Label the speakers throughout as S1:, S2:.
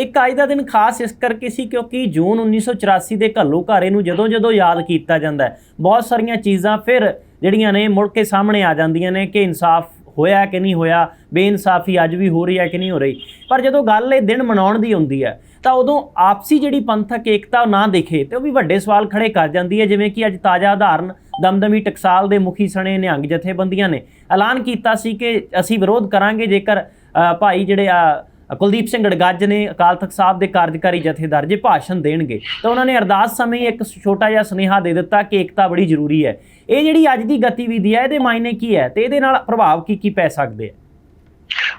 S1: ਇੱਕ ਅੱਜ ਦਾ ਦਿਨ ਖਾਸ ਇਸ ਕਰਕੇ ਸੀ ਕਿਉਂਕਿ ਜੂਨ 1984 ਦੇ ਘੱਲੋ ਘਾਰੇ ਨੂੰ ਜਦੋਂ ਜਦੋਂ ਯਾਦ ਕੀਤਾ ਜਾਂਦਾ ਹੈ, ਬਹੁਤ ਸਾਰੀਆਂ ਚੀਜ਼ਾਂ ਫਿਰ ਜਿਹੜੀਆਂ ਨੇ ਮੁੜ ਕੇ ਸਾਹਮਣੇ ਆ ਜਾਂਦੀਆਂ ਨੇ ਕਿ ਇਨਸਾਫ ਹੋਇਆ ਕਿ ਨਹੀਂ ਹੋਇਆ, ਬੇਇਨਸਾਫੀ ਅੱਜ ਵੀ ਹੋ ਰਹੀ ਹੈ ਕਿ ਨਹੀਂ ਹੋ ਰਹੀ। ਪਰ ਜਦੋਂ ਗੱਲ ਇਹ ਦਿਨ ਮਨਾਉਣ ਦੀ ਹੁੰਦੀ ਹੈ, ਤਾਂ ਉਦੋਂ ਆਪਸੀ ਜਿਹੜੀ ਪੰਥਕ ਏਕਤਾ ਨਾ ਦਿਖੇ ਤੇ ਉਹ ਵੀ ਵੱਡੇ ਸਵਾਲ ਖੜੇ ਕਰ ਜਾਂਦੀ ਹੈ, ਜਿਵੇਂ ਕਿ ਅੱਜ ਤਾਜ਼ਾ ਉਦਾਹਰਨ ਦਮਦਮੀ ਟਕਸਾਲ ਦੇ ਮੁਖੀ ਸਣੇ ਨਿਹੰਗ ਜਥੇਬੰਦੀਆਂ ਨੇ ਐਲਾਨ ਕੀਤਾ ਸੀ ਕਿ ਅਸੀਂ ਵਿਰੋਧ ਕਰਾਂਗੇ ਜੇਕਰ ਭਾਈ ਜਿਹੜੇ ਆ ਕੁਲਦੀਪ ਸਿੰਘ ਗੜਗੱਜ ਨੇ ਅਕਾਲ ਤਖਤ ਸਾਹਿਬ ਦੇ ਕਾਰਜਕਾਰੀ ਜਥੇਦਾਰ ਜੇ ਭਾਸ਼ਣ ਦੇਣਗੇ ਤਾਂ ਉਹਨਾਂ ਨੇ ਅਰਦਾਸ ਸਮੇਂ ਇੱਕ ਛੋਟਾ ਜਿਹਾ ਸੁਨੇਹਾ ਦੇ ਦਿੱਤਾ ਕਿ ਏਕਤਾ ਬੜੀ ਜ਼ਰੂਰੀ ਹੈ। ਇਹ ਜਿਹੜੀ ਅੱਜ ਦੀ ਗਤੀਵਿਧੀ ਹੈ ਇਹਦੇ ਮਾਇਨੇ ਕੀ ਹੈ ਤੇ ਇਹਦੇ ਨਾਲ ਪ੍ਰਭਾਵ ਕੀ ਕੀ ਪੈ ਸਕਦੇ ਆ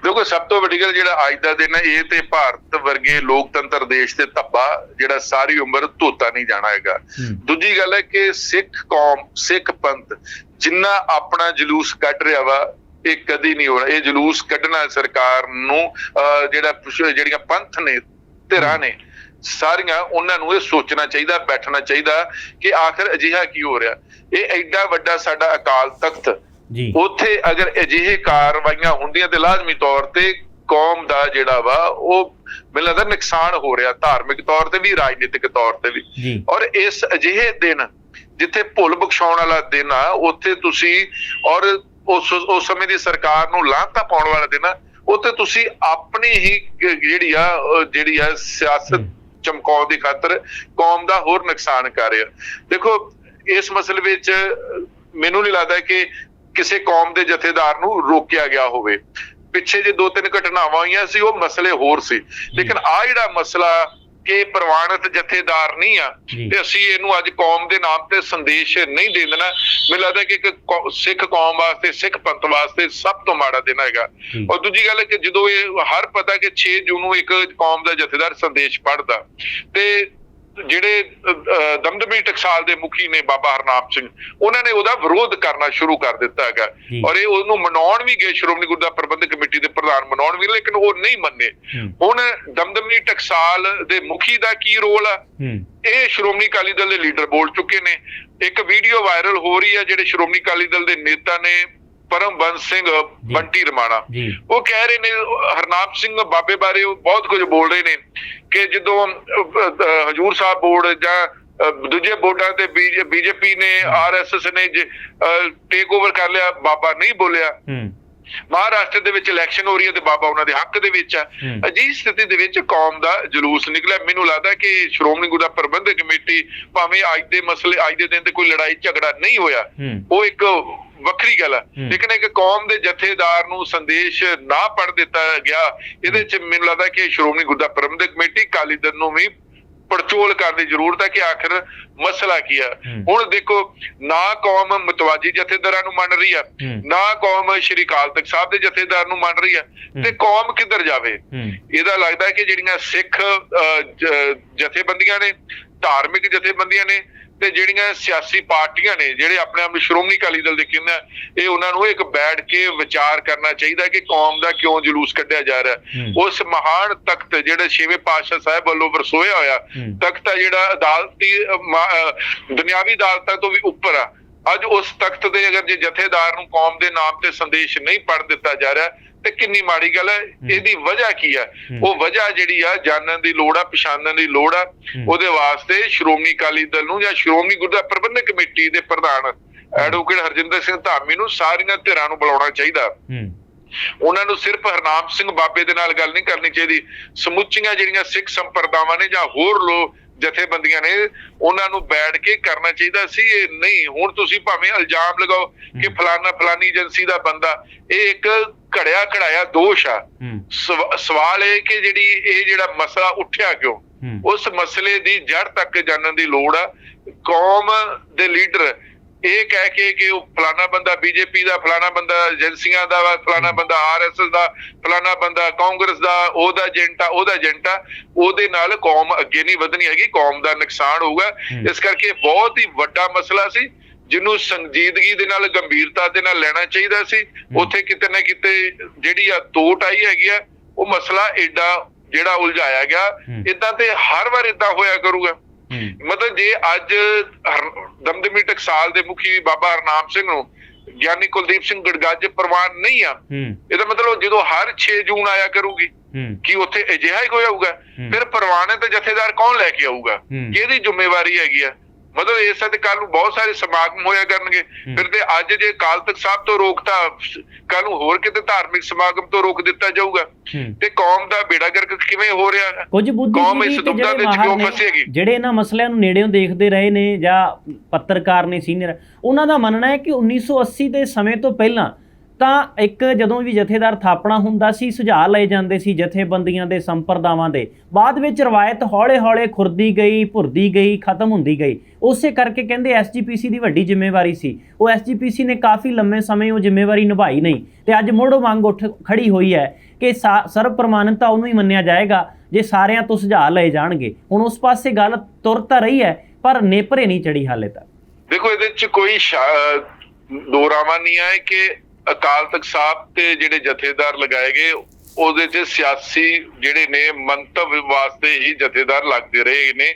S2: ਦੇਖੋ ਸਭ ਤੋਂ ਵੱਡੀ ਗੱਲ ਜਿਹੜਾ ਅੱਜ ਦਾ ਦਿਨ ਹੈ ਇਹ ਤੇ ਭਾਰਤ ਵਰਗੇ ਲੋਕਤੰਤਰ ਦੇਸ਼ ਤੇ ਧੱਬਾ ਜਿਹੜਾ ਸਾਰੀ ਉਮਰ ਧੋਤਾ ਨਹੀਂ ਜਾਣਾ ਹੈਗਾ। ਦੂਜੀ ਗੱਲ ਹੈ ਕਿ ਸਿੱਖ ਕੌਮ ਸਿੱਖ ਪੰਥ ਜਿੰਨਾ ਆਪਣਾ ਜਲੂਸ ਕੱਢ ਰਿਹਾ ਵਾ ਇਹ ਕਦੀ ਨਹੀਂ ਹੋਣਾ। ਇਹ ਜਲੂਸ ਕੱਢਣਾ ਸਰਕਾਰ ਨੂੰ ਜਿਹੜਾ ਜਿਹੜੀਆਂ ਪੰਥ ਨੇ ਧਿਰਾਂ ਨੇ ਸਾਰੀਆਂ ਉਹਨਾਂ ਨੂੰ ਇਹ ਸੋਚਣਾ ਚਾਹੀਦਾ ਬੈਠਣਾ ਚਾਹੀਦਾ ਕਿ ਆਖਰ ਅਜਿਹਾ ਕੀ ਹੋ ਰਿਹਾ। ਇਹ ਐਡਾ ਵੱਡਾ ਸਾਡਾ ਅਕਾਲ ਤਖਤ
S1: ਜੀ।
S2: ਉੱਥੇ ਅਗਰ ਅਜਿਹੇ ਕਾਰਵਾਈਆਂ ਹੁੰਦੀਆਂ ਤੇ ਲਾਜ਼ਮੀ ਤੌਰ ਤੇ ਕੌਮ ਦਾ ਜਿਹੜਾ ਵਾ ਉਹ ਮੈਨੂੰ ਲੱਗਦਾ ਨੁਕਸਾਨ ਹੋ ਰਿਹਾ ਧਾਰਮਿਕ ਤੌਰ ਤੇ ਵੀ ਰਾਜਨੀਤਿਕ ਤੌਰ ਤੇ ਵੀ। ਔਰ ਇਸ ਅਜਿਹੇ ਦਿਨ ਜਿੱਥੇ ਭੁੱਲ ਬਖਸ਼ਾਉਣ ਵਾਲਾ ਦਿਨ ਆ ਉੱਥੇ ਤੁਸੀਂ ਔਰ ਉਸ ਉਸ ਸਮੇਂ ਦੀ ਸਰਕਾਰ ਨੂੰ ਲਾਂਘਤਾ ਪਾਉਣ ਵਾਲਾ ਦਿਨ ਆ ਉੱਥੇ ਤੁਸੀਂ ਆਪਣੀ ਹੀ ਜਿਹੜੀ ਆ ਉਹ ਜਿਹੜੀ ਆ ਸਿਆਸਤ। ਚਮਕਾਉਣ ਦੀ ਖਾਤਰ ਕੌਮ ਦਾ ਹੋਰ ਨੁਕਸਾਨ ਕਰ ਰਿਹਾ ਦੇਖੋ ਇਸ ਮਸਲੇ ਵਿੱਚ ਮੈਨੂੰ ਨਹੀਂ ਲੱਗਦਾ ਕਿ ਕਿਸੇ ਕੌਮ ਦੇ ਜਥੇਦਾਰ ਨੂੰ ਰੋਕਿਆ ਗਿਆ ਹੋਵੇ। ਪਿੱਛੇ ਜੇ ਦੋ ਤਿੰਨ ਘਟਨਾਵਾਂ ਹੋਈਆਂ ਸੀ ਉਹ ਮਸਲੇ ਹੋਰ ਸੀ। ਲੇਕਿਨ ਆ ਜਿਹੜਾ ਮਸਲਾ ਕਿ ਪ੍ਰਵਾਨਿਤ ਜਥੇਦਾਰ ਨਹੀਂ ਆ। ਤੇ ਅਸੀਂ ਇਹਨੂੰ ਅੱਜ ਕੌਮ ਦੇ ਨਾਮ ਤੇ ਸੰਦੇਸ਼ ਨਹੀਂ ਦੇ ਦੇਣਾ ਮੈਨੂੰ ਲੱਗਦਾ ਕਿ ਇੱਕ ਸਿੱਖ ਕੌਮ ਵਾਸਤੇ ਸਿੱਖ ਪੰਥ ਵਾਸਤੇ ਸਭ ਤੋਂ ਮਾੜਾ ਦਿਨ ਹੈਗਾ। ਔਰ ਦੂਜੀ ਗੱਲ ਹੈ ਕਿ ਜਦੋਂ ਇਹ ਹਰ ਪਤਾ ਕਿ 6 ਜੂਨ ਨੂੰ ਇੱਕ ਕੌਮ ਦਾ ਜਥੇਦਾਰ ਸੰਦੇਸ਼ ਪੜਦਾ ਤੇ ਜਿਹੜੇ ਦਮਦਮੀ ਟਕਸਾਲ ਦੇ ਮੁਖੀ ਨੇ ਬਾਬਾ ਹਰਨਾਮ ਸਿੰਘ ਉਹਨਾਂ ਨੇ ਉਹਦਾ ਵਿਰੋਧ ਕਰਨਾ ਸ਼ੁਰੂ ਕਰ ਦਿੱਤਾ ਹੈਗਾ। ਔਰ ਇਹ ਉਹਨੂੰ ਮਨਾਉਣ ਵੀ ਗਏ ਸ਼੍ਰੋਮਣੀ ਗੁਰਦੁਆਰਾ ਪ੍ਰਬੰਧਕ ਕਮੇਟੀ ਦੇ ਪ੍ਰਧਾਨ ਮਨਾਉਣ ਵੀ ਲੇਕਿਨ ਉਹ ਨਹੀਂ ਮੰਨੇ। ਹੁਣ ਦਮਦਮੀ ਟਕਸਾਲ ਦੇ ਮੁਖੀ ਦਾ ਕੀ ਰੋਲ ਆ?
S1: ਹੂੰ।
S2: ਇਹ ਸ਼੍ਰੋਮਣੀ ਅਕਾਲੀ ਦਲ ਦੇ ਲੀਡਰ ਬੋਲ ਚੁੱਕੇ ਨੇ। ਇੱਕ ਵੀਡੀਓ ਵਾਇਰਲ ਹੋ ਰਹੀ ਹੈ ਜਿਹੜੇ ਸ਼੍ਰੋਮਣੀ ਅਕਾਲੀ ਦਲ ਦੇ ਨੇਤਾ ਨੇ ਪਰਮਬੰਸ ਸਿੰਘ ਬੰਟੀ ਰਮਾਣਾ। ਉਹ ਕਹਿ ਰਹੇ ਨੇ ਹਰਨਾਮ ਸਿੰਘ ਬਾਬੇ ਬਾਰੇ ਉਹ ਬਹੁਤ ਕੁਝ ਬੋਲ ਰਹੇ ਨੇ ਕਿ ਜਦੋਂ ਹਜੂਰ ਸਾਹਿਬ ਬੋਰਡ ਜਾਂ ਦੂਜੇ ਬੋਰਡਾਂ ਤੇ ਬੀਜੇਪੀ ਨੇ ਆਰਐਸਐਸ ਨੇ ਟੇਕ ਓਵਰ ਕਰ ਲਿਆ ਬਾਬਾ ਨਹੀਂ ਬੋਲਿਆ। ਮਹਾਰਾਸ਼ਟਰ ਦੇ ਵਿੱਚ ਇਲੈਕਸ਼ਨ ਹੋ ਰਹੀ ਹੈ ਤੇ ਬਾਬਾ ਉਹਨਾਂ ਦੇ ਹੱਕ ਦੇ ਵਿੱਚ ਆ। ਅਜਿਹੀ ਸਥਿਤੀ ਦੇ ਵਿੱਚ ਕੌਮ ਦਾ ਜਲੂਸ ਨਿਕਲਿਆ। ਮੈਨੂੰ ਲੱਗਦਾ ਕਿ ਸ਼੍ਰੋਮਣੀ ਗੁਰਦੁਆਰਾ ਪ੍ਰਬੰਧਕ ਕਮੇਟੀ ਭਾਵੇਂ ਅੱਜ ਦੇ ਮਸਲੇ ਅੱਜ ਦੇ ਦਿਨ ਤੇ ਕੋਈ ਲੜਾਈ ਝਗੜਾ ਨਹੀਂ ਹੋਇਆ ਉਹ ਇੱਕ ਵੱਖਰੀ ਗੱਲ ਹੈ
S1: ਹੂੰ।
S2: ਲੇਕਿਨ ਇੱਕ ਕੌਮ ਦੇ ਜਥੇਦਾਰ ਨੂੰ ਸੰਦੇਸ਼ ਨਾ ਪੜ ਦਿੱਤਾ ਗਿਆ ਇਹਦੇ ਚ ਮੈਨੂੰ ਲੱਗਦਾ ਕਿ ਸ਼੍ਰੋਮਣੀ ਗੁਰਦੁਆਰਾ ਪ੍ਰਬੰਧਕ ਕਮੇਟੀ ਕਾਲੀ ਦਲ ਨੂੰ ਵੀ ਪੜਚੋਲ ਕਰਨ ਦੀ ਜ਼ਰੂਰਤ ਹੈ ਕਿ ਆਖਰ ਮਸਲਾ ਕੀ ਹੈ। ਹੁਣ ਦੇਖੋ ਨਾ ਕੌਮ ਮਤਵਾਜੀ ਜਥੇਦਾਰਾਂ ਨੂੰ ਮੰਨ ਰਹੀ ਹੈ। ਨਾ ਕੌਮ ਸ਼੍ਰੀ ਅਕਾਲ ਤਖਤ ਸਾਹਿਬ ਦੇ ਜਥੇਦਾਰ ਨੂੰ ਮੰਨ ਰਹੀ ਹੈ ਤੇ। ਕੌਮ ਕਿੱਧਰ ਜਾਵੇ ਇਹਦਾ ਲੱਗਦਾ ਹੈ ਕਿ ਜਿਹੜੀਆਂ ਸਿੱਖ ਜਥੇਬੰਦੀਆਂ ਨੇ ਧਾਰਮਿਕ ਜਥੇਬੰਦੀਆਂ ਨੇ ਤੇ ਜਿਹੜੀਆਂ ਸਿਆਸੀ ਪਾਰਟੀਆਂ ਨੇ ਜਿਹੜੇ ਆਪਣੇ ਆਪ ਨੂੰ ਸ਼੍ਰੋਮਣੀ ਅਕਾਲੀ ਦਲ ਦੇ ਕਹਿੰਦੇ ਇਹ ਉਹਨਾਂ ਨੂੰ ਇੱਕ ਬੈਠ ਕੇ ਵਿਚਾਰ ਕਰਨਾ ਚਾਹੀਦਾ ਕਿ ਕੌਮ ਦਾ ਕਿਉਂ ਜਲੂਸ ਕੱਢਿਆ ਜਾ ਰਿਹਾ। ਉਸ ਮਹਾਨ ਤਖਤ ਜਿਹੜਾ ਛੇਵੇਂ ਪਾਤਸ਼ਾਹ ਸਾਹਿਬ ਵੱਲੋਂ ਵਰਸੋਇਆ ਹੋਇਆ। ਤਖਤ ਆ ਜਿਹੜਾ ਅਦਾਲਤੀ ਦੁਨਿਆਵੀ ਅਦਾਲਤਾਂ ਤੋਂ ਵੀ ਉੱਪਰ ਆ ਅੱਜ ਉਸ ਤਖਤ ਦੇ ਅਗਰ ਜੇ ਜਥੇਦਾਰ ਨੂੰ ਕੌਮ ਦੇ ਨਾਮ ਤੇ ਸੰਦੇਸ਼ ਨਹੀਂ ਪੜ ਦਿੱਤਾ ਜਾ ਰਿਹਾ ਤੇ ਕਿੰਨੀ ਮਾੜੀ ਗੱਲ ਹੈ ਇਹਦੀ ਵਜ੍ਹਾ ਕੀ ਹੈ। ਉਹ ਵਜ੍ਹਾ ਜਿਹੜੀ ਆ ਜਾਣਨ ਦੀ ਲੋੜ ਆ ਪਛਾਣਨ ਦੀ ਲੋੜ ਆ। ਉਹਦੇ ਵਾਸਤੇ ਸ਼੍ਰੋਮਣੀ ਅਕਾਲੀ ਦਲ ਨੂੰ ਜਾਂ ਸ਼੍ਰੋਮਣੀ ਗੁਰਦੁਆਰਾ ਪ੍ਰਬੰਧਕ ਕਮੇਟੀ ਦੇ ਪ੍ਰਧਾਨ ਐਡਵੋਕੇਟ ਹਰਜਿੰਦਰ ਸਿੰਘ ਧਾਮੀ ਨੂੰ ਸਾਰੀਆਂ ਧਿਰਾਂ ਨੂੰ ਬੁਲਾਉਣਾ ਚਾਹੀਦਾ। ਉਹਨਾਂ ਨੂੰ ਸਿਰਫ ਹਰਨਾਮ ਸਿੰਘ ਬਾਬੇ ਦੇ ਨਾਲ ਗੱਲ ਨਹੀਂ ਕਰਨੀ ਚਾਹੀਦੀ। ਸਮੁੱਚੀਆਂ ਜਿਹੜੀਆਂ ਸਿੱਖ ਸੰਪਰਦਾਵਾਂ ਨੇ ਜਾਂ ਹੋਰ ਲੋਕ ਜਥੇਬੰਦੀਆਂ ਨੇ ਉਹਨਾਂ ਨੂੰ ਬੈਠ ਕੇ ਕਰਨਾ ਚਾਹੀਦਾ ਸੀ ਇਹ ਨਹੀਂ ਹੁਣ ਤੁਸੀਂ ਭਾਵੇਂ ਇਲਜ਼ਾਮ ਲਗਾਓ ਕਿ ਫਲਾਨਾ ਫਲਾਨੀ ਏਜੰਸੀ ਦਾ ਬੰਦਾ ਇਹ ਇੱਕ ਘੜਿਆ ਘੜਾਇਆ ਦੋਸ਼ ਆ। ਸਵਾਲ ਇਹ ਕਿ ਜਿਹੜੀ ਇਹ ਜਿਹੜਾ ਮਸਲਾ ਉੱਠਿਆ ਕਿਉਂ? ਉਸ ਮਸਲੇ ਦੀ ਜੜ ਤੱਕ ਜਾਣਨ ਦੀ ਲੋੜ ਆ। ਕੌਮ ਦੇ ਲੀਡਰ ਇਹ ਕਹਿ ਕੇ ਕਿ ਉਹ ਫਲਾਣਾ ਬੰਦਾ ਬੀਜੇਪੀ ਦਾ ਫਲਾਣਾ ਬੰਦਾ ਏਜੰਸੀਆਂ ਦਾ ਫਲਾਣਾ ਬੰਦਾ ਆਰਐਸਐਸ ਦਾ ਫਲਾਣਾ ਬੰਦਾ ਕਾਂਗਰਸ ਦਾ ਉਹਦਾ ਏਜੰਟ ਆ ਉਹਦਾ ਏਜੰਟ ਆ ਉਹਦੇ ਨਾਲ ਕੌਮ ਅੱਗੇ ਨਹੀਂ ਵਧਣੀ ਹੈਗੀ ਕੌਮ ਦਾ ਨੁਕਸਾਨ ਹੋਊਗਾ। ਇਸ ਕਰਕੇ ਬਹੁਤ ਹੀ ਵੱਡਾ ਮਸਲਾ ਸੀ ਜਿਹਨੂੰ ਸੰਜੀਦਗੀ ਦੇ ਨਾਲ ਗੰਭੀਰਤਾ ਦੇ ਨਾਲ ਲੈਣਾ ਚਾਹੀਦਾ ਸੀ। ਉੱਥੇ ਕਿਤੇ ਨਾ ਕਿਤੇ ਜਿਹੜੀ ਆ ਤੋਟ ਆਈ ਹੈਗੀ ਆ ਉਹ ਮਸਲਾ ਐਡਾ ਜਿਹੜਾ ਉਲਝਾਇਆ ਗਿਆ। ਇਦਾਂ ਤੇ ਹਰ ਵਾਰ ਇਦਾਂ ਹੋਇਆ ਕਰੂਗਾ। ਮਤਲਬ ਜੇ ਅੱਜ ਦਮਦਮੀ ਟਕਸਾਲ ਦੇ ਮੁਖੀ ਬਾਬਾ ਹਰਨਾਮ ਸਿੰਘ ਨੂੰ ਗਿਆਨੀ ਕੁਲਦੀਪ ਸਿੰਘ ਗੜਗੱਜ ਪ੍ਰਵਾਨ ਨਹੀਂ ਆ ਇਹਦਾ ਮਤਲਬ ਜਦੋਂ ਹਰ 6 ਜੂਨ ਆਇਆ ਕਰੂਗੀ ਕੀ ਉੱਥੇ ਅਜਿਹਾ ਹੀ ਕੋਈ ਹੋਊਗਾ। ਫਿਰ ਪ੍ਰਵਾਨੇ ਤੇ ਜਥੇਦਾਰ ਕੌਣ ਲੈ ਕੇ ਆਊਗਾ। ਕਿਹਦੀ ਜ਼ਿੰਮੇਵਾਰੀ ਹੈਗੀ ਆ? ਮਤਲਬ ਇਸ ਤੇ ਕੱਲ ਨੂੰ ਬਹੁਤ ਸਾਰੇ ਸਮਾਗਮ ਹੋਇਆ ਕਰਨਗੇ। ਫਿਰ ਤੇ ਅੱਜ ਜੇ ਕਾਲ ਤਖਤ ਸਾਹਿਬ ਤੋਂ ਰੋਕਤਾ ਕੱਲ ਨੂੰ ਹੋਰ ਕਿਤੇ ਧਾਰਮਿਕ ਸਮਾਗਮ ਤੋਂ ਰੋਕ ਦਿੱਤਾ ਜਾਊਗਾ। ਤੇ ਕੌਮ ਦਾ ਬੇੜਾ ਗਰਕ ਕਿਵੇਂ ਹੋ ਰਿਹਾ? ਹੈ
S1: ਕੁਝ
S2: ਕੌਮ ਇਸ ਦੁਬਦਾ ਕਿਉਂ ਫਸੇਗੀ?
S1: ਜਿਹੜੇ ਇਹਨਾਂ ਮਸਲਿਆਂ ਨੂੰ ਨੇੜਿਓਂ ਦੇਖਦੇ ਰਹੇ ਨੇ ਜਾਂ ਪੱਤਰਕਾਰ ਨੇ ਸੀਨੀਅਰ ਉਹਨਾਂ ਦਾ ਮੰਨਣਾ ਹੈ ਕਿ 1980 ਦੇ ਸਮੇਂ ਤੋਂ ਪਹਿਲਾਂ ਤਾਂ ਇੱਕ ਜਦੋਂ ਵੀ ਜਥੇਦਾਰ ਥਾਪਣਾ ਹੁੰਦਾ ਸੀ, ਸੁਝਾਅ ਲਏ ਜਾਂਦੇ ਸੀ ਜਥੇਬੰਦੀਆਂ ਦੇ ਸੰਪਰਦਾਵਾਂ ਦੇ। ਬਾਅਦ ਵਿੱਚ ਰਵਾਇਤ ਹੌਲੇ-ਹੌਲੇ ਖੁਰਦੀ ਗਈ, ਭੁਰਦੀ ਗਈ, ਖਤਮ ਹੁੰਦੀ ਗਈ। ਉਸੇ ਕਰਕੇ ਕਹਿੰਦੇ ਐਸਜੀਪੀਸੀ ਦੀ ਵੱਡੀ ਜ਼ਿੰਮੇਵਾਰੀ ਸੀ। ਉਹ ਐਸਜੀਪੀਸੀ ਨੇ ਕਾਫੀ ਲੰਮੇ ਸਮੇਂ ਉਹ ਜ਼ਿੰਮੇਵਾਰੀ ਨਿਭਾਈ ਨਹੀਂ ਤੇ ਅੱਜ ਮੁੜ ਮੰਗ ਉੱਠ ਖੜੀ ਹੋਈ ਹੈ ਕਿ ਸਾ- ਸਰਵ ਪ੍ਰਮਾਣਿਕਤਾ ਉਹਨੂੰ ਹੀ ਮੰਨਿਆ ਜਾਏਗਾ ਜੇ ਸਾਰਿਆਂ ਤੋਂ ਸੁਝਾਅ ਲਏ ਜਾਣਗੇ। ਹੁਣ ਉਸ ਪਾਸੇ ਗੱਲ ਤੁਰ ਤਾਂ ਰਹੀ ਹੈ, ਪਰ ਨੇਪਰੇ ਨਹੀਂ ਚੜੀ ਹਾਲੇ ਤੱਕ।
S2: ਦੇਖੋ ਇਹਦੇ ਚ ਕੋਈ ਸ਼ਾ- ਦੋਰਾਵਾ ਨਹੀਂ ਹੈ ਕਿ ਅਕਾਲ ਤਖਤ ਸਾਹਿਬ ਤੇ ਜਿਹੜੇ ਜਥੇਦਾਰ ਲਗਾਏ ਗਏ ਉਹਦੇ ਚ ਸਿਆਸੀ ਜਿਹੜੇ ਨੇ ਮੰਤਵ ਵਾਸਤੇ ਹੀ ਜਥੇਦਾਰ ਲੱਗਦੇ ਰਹੇ ਨੇ।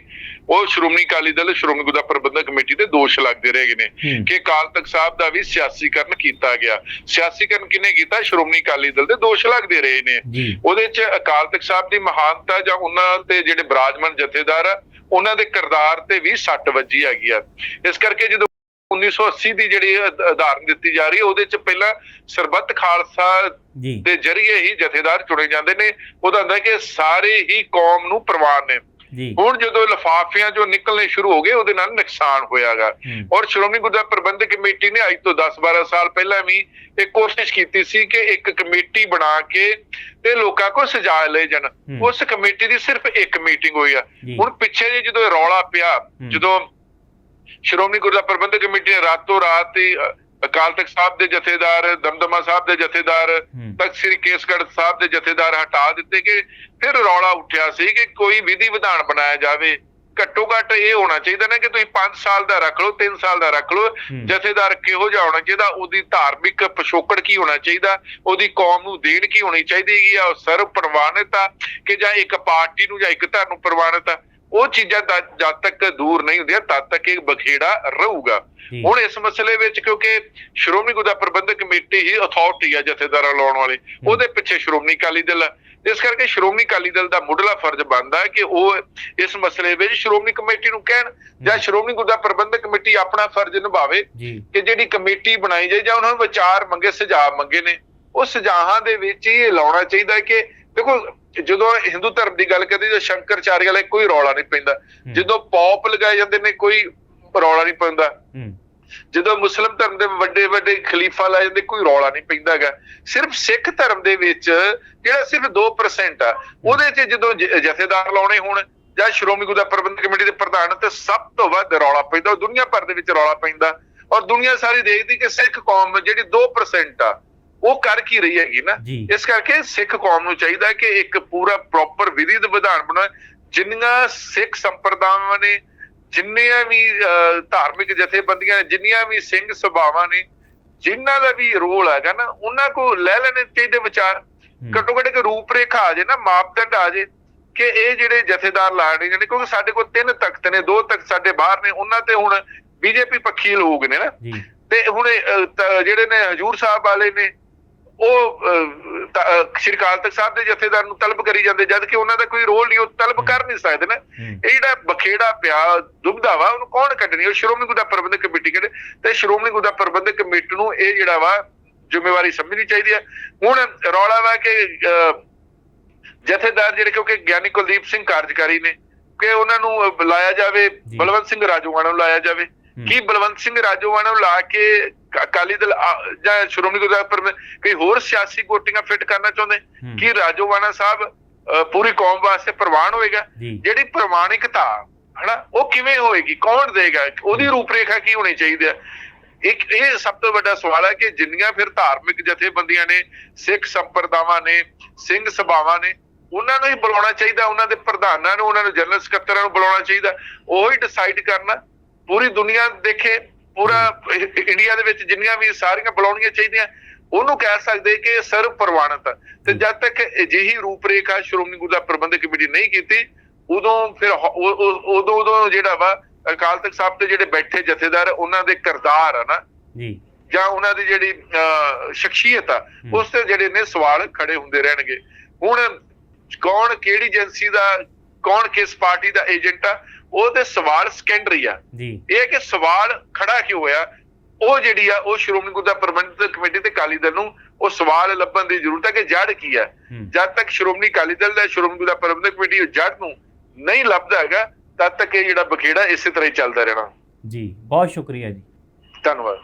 S2: ਉਹ ਸ਼੍ਰੋਮਣੀ ਅਕਾਲੀ ਦਲ ਸ਼੍ਰੋਮਣੀ ਗੁਰਦੁਆਰਾ ਪ੍ਰਬੰਧਕ ਕਮੇਟੀ ਤੇ ਦੋਸ਼ ਲੱਗਦੇ ਰਹੇ ਨੇ। ਕਿ ਅਕਾਲ ਤਖਤ ਸਾਹਿਬ ਦਾ ਵੀ ਸਿਆਸੀਕਰਨ ਕੀਤਾ ਗਿਆ। ਸਿਆਸੀਕਰਨ ਕਿਹਨੇ ਕੀਤਾ? ਸ਼੍ਰੋਮਣੀ ਅਕਾਲੀ ਦਲ ਦੇ ਦੋਸ਼ ਲੱਗਦੇ ਰਹੇ ਨੇ। ਉਹਦੇ ਚ ਅਕਾਲ ਤਖਤ ਸਾਹਿਬ ਦੀ ਮਹਾਨਤਾ ਜਾਂ ਉਹਨਾਂ ਤੇ ਜਿਹੜੇ ਬਰਾਜਮਨ ਜਥੇਦਾਰ ਆ ਉਹਨਾਂ ਦੇ ਕਿਰਦਾਰ ਤੇ ਵੀ ਸੱਟ ਵੱਜੀ ਹੈਗੀ ਆ। ਇਸ ਕਰਕੇ ਜਦੋਂ 1980 ਦੀ ਜਿਹੜੀ ਉਦ- ਉਦਾਹਰਨ ਦਿੱਤੀ ਜਾ ਰਹੀ ਹੈ ਉਹਦੇ ਚ ਪਹਿਲਾਂ ਸਰਬੱਤ ਖਾਲਸਾ
S1: ਜੀ।
S2: ਦੇ ਜਰੀਏ ਹੀ ਜਥੇਦਾਰ ਚੁਣੇ ਜਾਂਦੇ ਨੇ। ਉਹਦਾ ਹੁੰਦਾ ਕਿ ਸਾਰੇ ਹੀ ਕੌਮ ਨੂੰ ਪ੍ਰਵਾਨ ਨੇ।
S1: ਜੀ।
S2: ਹੁਣ ਜਦੋਂ ਲਫਾਫਿਆਂ ਚੋਂ ਨਿਕਲਣੇ ਸ਼ੁਰੂ ਹੋ ਗਏ ਉਹਦੇ ਨਾਲ ਨੁਕਸਾਨ ਹੋਇਆਗਾ। ਔਰ ਸ਼੍ਰੋਮਣੀ ਗੁਰਦੁਆਰਾ ਪ੍ਰਬੰਧਕ ਕਮੇਟੀ ਨੇ ਅੱਜ ਤੋਂ 10-12 ਸਾਲ ਪਹਿਲਾਂ ਵੀ ਇਹ ਕੋਸ਼ਿਸ਼ ਕੀਤੀ ਸੀ ਕਿ ਇੱਕ ਕਮੇਟੀ ਬਣਾ ਕੇ ਤੇ ਲੋਕਾਂ ਕੋਲ ਸਜਾ ਲਏ ਜਾਣ।
S1: ਹੂੰ।
S2: ਉਸ ਕਮੇਟੀ ਦੀ ਸਿਰਫ ਇੱਕ ਮੀਟਿੰਗ ਹੋਈ ਆ।
S1: ਜੀ।
S2: ਹੁਣ ਪਿੱਛੇ ਜਿਹੇ ਜਦੋਂ ਰੌਲਾ ਪਿਆ ਜਦੋਂ ਸ਼੍ਰੋਮਣੀ ਗੁਰਦੁਆਰਾ ਪ੍ਰਬੰਧਕ ਕਮੇਟੀ ਨੇ ਰਾਤੋਂ ਰਾਤ ਹੀ ਅਕਾਲ ਤਖਤ ਸਾਹਿਬ ਦੇ ਜਥੇਦਾਰ ਦਮਦਮਾ ਸਾਹਿਬ ਦੇ ਜਥੇਦਾਰ। ਤਖਤ ਸ੍ਰੀ ਕੇਸਗੜ੍ਹ ਸਾਹਿਬ ਦੇ ਜਥੇਦਾਰ ਹਟਾ ਦਿੱਤੇ ਕਿ ਫਿਰ ਰੌਲਾ ਉੱਠਿਆ ਸੀ ਕਿ ਕੋਈ ਵਿਧੀ ਵਿਧਾਨ ਬਣਾਇਆ ਜਾਵੇ। ਘੱਟੋ ਘੱਟ ਇਹ ਹੋਣਾ ਚਾਹੀਦਾ ਨਾ ਕਿ ਤੁਸੀਂ 5 ਸਾਲ ਦਾ ਰੱਖ ਲਓ 3 ਸਾਲ ਦਾ ਰੱਖ ਲਓ। ਜਥੇਦਾਰ ਕਿਹੋ ਜਿਹਾ ਹੋਣਾ ਚਾਹੀਦਾ? ਉਹਦੀ ਧਾਰਮਿਕ ਪਿਛੋਕੜ ਕੀ ਹੋਣਾ ਚਾਹੀਦਾ? ਉਹਦੀ ਕੌਮ ਨੂੰ ਦੇਣ ਕੀ ਹੋਣੀ ਚਾਹੀਦੀ ਹੈ ਉਹ ਸਰਵ ਪ੍ਰਵਾਨਿਤਾ ਕਿ ਜਾਂ ਇੱਕ ਪਾਰਟੀ ਨੂੰ ਜਾਂ ਇੱਕ ਧਰ ਨੂੰ ਪ੍ਰਵਾਨਿਤਾ ਉਹ ਚੀਜ਼ਾਂ ਜਦ ਤੱਕ ਦੂਰ ਨਹੀਂ ਹੁੰਦੀਆਂ ਤਦ ਤੱਕ ਇਹ ਬਖੇੜਾ ਰਹੂਗਾ। ਹੁਣ ਇਸ ਮਸਲੇ ਵਿੱਚ ਕਿਉਂਕਿ ਸ਼੍ਰੋਮਣੀ ਗੁਰਦੁਆਰਾ ਪ੍ਰਬੰਧਕ ਕਮੇਟੀ ਹੀ ਅਥਾਰਟੀ ਆ ਜਥੇਦਾਰਾਂ ਲਾਉਣ ਵਾਲੀ ਉਹਦੇ ਪਿੱਛੇ ਸ਼੍ਰੋਮਣੀ ਅਕਾਲੀ ਦਲ। ਇਸ ਕਰਕੇ ਸ਼੍ਰੋਮਣੀ ਅਕਾਲੀ ਦਲ ਦਾ ਮੁੱਢਲਾ ਫਰਜ਼ ਬਣਦਾ ਹੈ ਕਿ ਉਹ ਇਸ ਮਸਲੇ ਵਿੱਚ ਸ਼੍ਰੋਮਣੀ ਕਮੇਟੀ ਨੂੰ ਕਹਿਣ ਜਾਂ ਸ਼੍ਰੋਮਣੀ ਗੁਰਦੁਆਰਾ ਪ੍ਰਬੰਧਕ ਕਮੇਟੀ ਆਪਣਾ ਫਰਜ਼ ਨਿਭਾਵੇ ਕਿ ਜਿਹੜੀ ਕਮੇਟੀ ਬਣਾਈ ਜਾਏ ਜਾਂ ਉਹਨਾਂ ਨੂੰ ਵਿਚਾਰ ਮੰਗੇ ਸੁਝਾਅ ਮੰਗੇ ਨੇ ਉਹ ਸੁਝਾਹਾਂ ਦੇ ਵਿੱਚ ਹੀ ਇਹ ਲਾਉਣਾ ਚਾਹੀਦਾ ਹੈ ਕਿ ਦੇਖੋ ਜਦੋਂ ਹਿੰਦੂ ਧਰਮ ਦੀ ਗੱਲ ਕਰਦੇ ਜਦੋਂ ਸ਼ੰਕਰਚਾਰੀ ਵਾਲੇ ਕੋਈ ਰੌਲਾ ਨਹੀਂ ਪੈਂਦਾ। ਜਦੋਂ ਪੌਪ ਲਗਾਏ ਜਾਂਦੇ ਨੇ ਕੋਈ ਰੌਲਾ ਨਹੀਂ ਪੈਂਦਾ। ਜਦੋਂ ਮੁਸਲਮ ਧਰਮ ਦੇ ਵੱਡੇ ਵੱਡੇ ਖਲੀਫਾ ਲਾਏ ਜਾਂਦੇ ਕੋਈ ਰੌਲਾ ਨਹੀਂ ਪੈਂਦਾਗਾ ਸਿਰਫ ਸਿੱਖ ਧਰਮ ਦੇ ਵਿੱਚ ਜਿਹੜਾ ਸਿਰਫ 2% ਆ ਉਹਦੇ 'ਚ ਜਦੋਂ ਜਥੇਦਾਰ ਲਾਉਣੇ ਹੋਣ ਜਾਂ ਸ਼੍ਰੋਮਣੀ ਗੁਰਦੁਆਰਾ ਪ੍ਰਬੰਧਕ ਕਮੇਟੀ ਦੇ ਪ੍ਰਧਾਨ ਤੇ ਸਭ ਤੋਂ ਵੱਧ ਰੌਲਾ ਪੈਂਦਾ ਦੁਨੀਆ ਭਰ ਦੇ ਵਿੱਚ ਰੌਲਾ ਪੈਂਦਾ। ਔਰ ਦੁਨੀਆ ਸਾਰੀ ਦੇਖਦੀ ਕਿ ਸਿੱਖ ਕੌਮ ਜਿਹੜੀ 2% ਆ ਉਹ ਕਰ ਕੀ ਰਹੀ ਹੈਗੀ ਨਾ। ਇਸ ਕਰਕੇ ਸਿੱਖ ਕੌਮ ਨੂੰ ਚਾਹੀਦਾ ਹੈ ਕਿ ਇੱਕ ਪੂਰਾ ਪ੍ਰੋਪਰ ਵਿਧੀ ਦਾ ਵਿਧਾਨ ਬਣਾਏ ਜਿੰਨੀਆਂ ਸਿੱਖ ਸੰਪਰਦਾਵਾਂ ਨੇ ਜਿੰਨੀਆਂ ਵੀ ਧਾਰਮਿਕ ਜਥੇਬੰਦੀਆਂ ਨੇ ਜਿੰਨੀਆਂ ਵੀ ਸਿੰਘ ਸਭਾਵਾਂ ਨੇ ਜਿਨ੍ਹਾਂ ਦਾ ਵੀ ਰੋਲ ਹੈਗਾ ਨਾ ਉਹਨਾਂ ਕੋ ਲੈ ਲੈਣੇ ਚਾਹੀਦੇ ਵਿਚਾਰ। ਘੱਟੋ ਘੱਟ ਇੱਕ ਰੂਪਰੇਖਾ ਆ ਜੇ ਨਾ ਮਾਪਦੰਡ ਆ ਜੇ ਕਿ ਇਹ ਜਿਹੜੇ ਜਥੇਦਾਰ ਲਾਣੇ ਜਿਹੜੇ ਕਿਉਂਕਿ ਸਾਡੇ ਕੋਲ ਤਿੰਨ ਤਖਤ ਨੇ ਦੋ ਤਖਤ ਸਾਡੇ ਬਾਹਰ ਨੇ ਉਹਨਾਂ ਤੇ ਹੁਣ ਬੀਜੇਪੀ ਪੱਖੀ ਲੋਕ ਨੇ ਨਾ। ਤੇ ਹੁਣ ਜਿਹੜੇ ਨੇ ਹਜੂਰ ਸਾਹਿਬ ਵਾਲੇ ਨੇ ਉਹ ਸ਼੍ਰੀ ਅਕਾਲ ਤਖਤ ਸਾਹਿਬ ਦੇ ਜਥੇਦਾਰ ਨੂੰ ਤਲਬ ਕਰੀ ਜਾਂਦੇ ਜਦ ਕਿ ਉਹਨਾਂ ਦਾ ਕੋਈ ਰੋਲ ਨਹੀਂ ਉਹ ਤਲਬ ਕਰ ਨਹੀਂ ਸਕਦੇ ਨਾ। ਇਹ ਜਿਹੜਾ ਬਖੇੜਾ ਪਿਆ ਦੁਬਦਾ ਵਾ ਉਹਨੂੰ ਕੌਣ ਕੱਢਣੀ? ਉਹ ਸ਼੍ਰੋਮਣੀ ਗੁਰਦੁਆਰਾ ਪ੍ਰਬੰਧਕ ਕਮੇਟੀ ਕਹਿੰਦੇ। ਤੇ ਸ਼੍ਰੋਮਣੀ ਗੁਰਦੁਆਰਾ ਪ੍ਰਬੰਧਕ ਕਮੇਟੀ ਨੂੰ ਇਹ ਜਿਹੜਾ ਵਾ ਜ਼ਿੰਮੇਵਾਰੀ ਸਮਝਣੀ ਚਾਹੀਦੀ ਹੈ। ਹੁਣ ਰੌਲਾ ਵਾ ਕਿ ਜਥੇਦਾਰ ਜਿਹੜੇ ਕਿਉਂਕਿ ਗਿਆਨੀ ਕੁਲਦੀਪ ਸਿੰਘ ਕਾਰਜਕਾਰੀ ਨੇ ਕਿ ਉਹਨਾਂ ਨੂੰ ਲਾਇਆ ਜਾਵੇ। ਬਲਵੰਤ ਸਿੰਘ ਰਾਜੋਵਾਣਾ ਨੂੰ ਲਾਇਆ ਜਾਵੇ। ਕੀ ਬਲਵੰਤ ਸਿੰਘ ਰਾਜੋਵਾਣਾ ਨੂੰ ਲਾ ਕੇ ਅਕਾਲੀ ਦਲ ਜਾਂ ਸ਼੍ਰੋਮਣੀ ਗੁਰਦੁਆਰਾ ਪ੍ਰਬੰਧਕ ਕੋਈ ਹੋਰ ਸਿਆਸੀ ਕੋਟੀਆਂ ਫਿੱਟ ਕਰਨਾ ਚਾਹੁੰਦੇ। ਕੀ ਰਾਜੋਵਾਣਾ ਸਾਹਿਬ ਪੂਰੀ ਕੌਮ ਵਾਸਤੇ ਪ੍ਰਵਾਨ ਹੋਏਗਾ? ਜਿਹੜੀ ਪ੍ਰਮਾਣਿਕਤਾ ਹਨਾ ਉਹ ਕਿਵੇਂ ਹੋਏਗੀ? ਕੌਣ ਦੇਗਾ? ਉਹਦੀ ਰੂਪਰੇਖਾ ਕੀ ਹੋਣੀ ਚਾਹੀਦੀ ਹੈ? ਇੱਕ ਇਹ ਸਭ ਤੋਂ ਵੱਡਾ ਸਵਾਲ ਹੈ ਕਿ ਜਿੰਨੀਆਂ ਫਿਰ ਧਾਰਮਿਕ ਜਥੇਬੰਦੀਆਂ ਨੇ ਸਿੱਖ ਸੰਪਰਦਾਵਾਂ ਨੇ ਸਿੰਘ ਸਭਾਵਾਂ ਨੇ ਉਹਨਾਂ ਨੂੰ ਹੀ ਬੁਲਾਉਣਾ ਚਾਹੀਦਾ? ਉਹਨਾਂ ਦੇ ਪ੍ਰਧਾਨਾਂ ਨੂੰ ਉਹਨਾਂ ਨੂੰ ਜਨਰਲ ਸਕੱਤਰਾਂ ਨੂੰ ਬੁਲਾਉਣਾ ਚਾਹੀਦਾ? ਉਹ ਹੀ ਡਿਸਾਈਡ ਕਰਨਾ? ਪੂਰੀ ਦੁਨੀਆ ਦੇਖੇ ਪੂਰਾ ਇੰਡੀਆ ਦੇ ਵਿੱਚ ਜਿੰਨੀਆਂ ਵੀ ਸਾਰੀਆਂ ਬੁਲਾਉਣੀਆਂ ਚਾਹੀਦੀਆਂ ਉਹਨੂੰ ਕਹਿ ਸਕਦੇ ਕਿ ਸਰਵ ਪ੍ਰਵਾਨਿਤ। ਤੇ ਜਦ ਤੱਕ ਅਜਿਹੀ ਰੂਪਰੇਖਾ ਸ਼੍ਰੋਮਣੀ ਗੁਰਦੁਆਰਾ ਪ੍ਰਬੰਧਕ ਕਮੇਟੀ ਨਹੀਂ ਕੀਤੀ ਉਦੋਂ ਫਿਰ ਉਦੋਂ ਉਦੋਂ ਜਿਹੜਾ ਵਾ ਅਕਾਲ ਤਖਤ ਸਾਹਿਬ ਤੇ ਜਿਹੜੇ ਬੈਠੇ ਜਥੇਦਾਰ ਉਹਨਾਂ ਦੇ ਕਿਰਦਾਰ ਆ ਨਾ।
S1: ਜੀ।
S2: ਜਾਂ ਉਹਨਾਂ ਦੀ ਜਿਹੜੀ ਸ਼ਖਸੀਅਤ ਆ। ਉਸ ਤੇ ਜਿਹੜੇ ਨੇ ਸਵਾਲ ਖੜੇ ਹੁੰਦੇ ਰਹਿਣਗੇ। ਹੁਣ ਕੌਣ ਕਿਹੜੀ ਏਜੰਸੀ ਦਾ ਕੌਣ ਕਿਸ ਪਾਰਟੀ ਦਾ ਏਜੰਟ ਆ ਉਹਦੇ ਸਵਾਲ ਸੈਕੰਡਰੀ ਆ।
S1: ਜੀ।
S2: ਇਹ ਕਿ ਸਵਾਲ ਖੜਾ ਕਿਉਂ ਹੋਇਆ? ਉਹ ਜਿਹੜੀ ਆ ਉਹ ਸ਼੍ਰੋਮਣੀ ਗੁਰਦੁਆਰਾ ਪ੍ਰਬੰਧਕ ਕਮੇਟੀ ਤੇ ਅਕਾਲੀ ਦਲ ਨੂੰ ਉਹ ਸਵਾਲ ਲੱਭਣ ਦੀ ਜ਼ਰੂਰਤ ਹੈ ਕਿ ਜੜ ਕੀ
S1: ਹੈ?
S2: ਜਦ ਤੱਕ ਸ਼੍ਰੋਮਣੀ ਅਕਾਲੀ ਦਲ ਦਾ ਸ਼੍ਰੋਮਣੀ ਗੁਰਦੁਆਰਾ ਪ੍ਰਬੰਧਕ ਕਮੇਟੀ ਉਹ ਜੜ ਨੂੰ ਨਹੀਂ ਲੱਭਦਾ ਹੈਗਾ ਤਦ ਤੱਕ ਇਹ ਜਿਹੜਾ ਬਖੇੜਾ ਇਸੇ ਤਰ੍ਹਾਂ ਹੀ ਚੱਲਦਾ ਰਹਿਣਾ।
S1: ਜੀ ਬਹੁਤ ਸ਼ੁਕਰੀਆ ਜੀ।
S2: ਧੰਨਵਾਦ।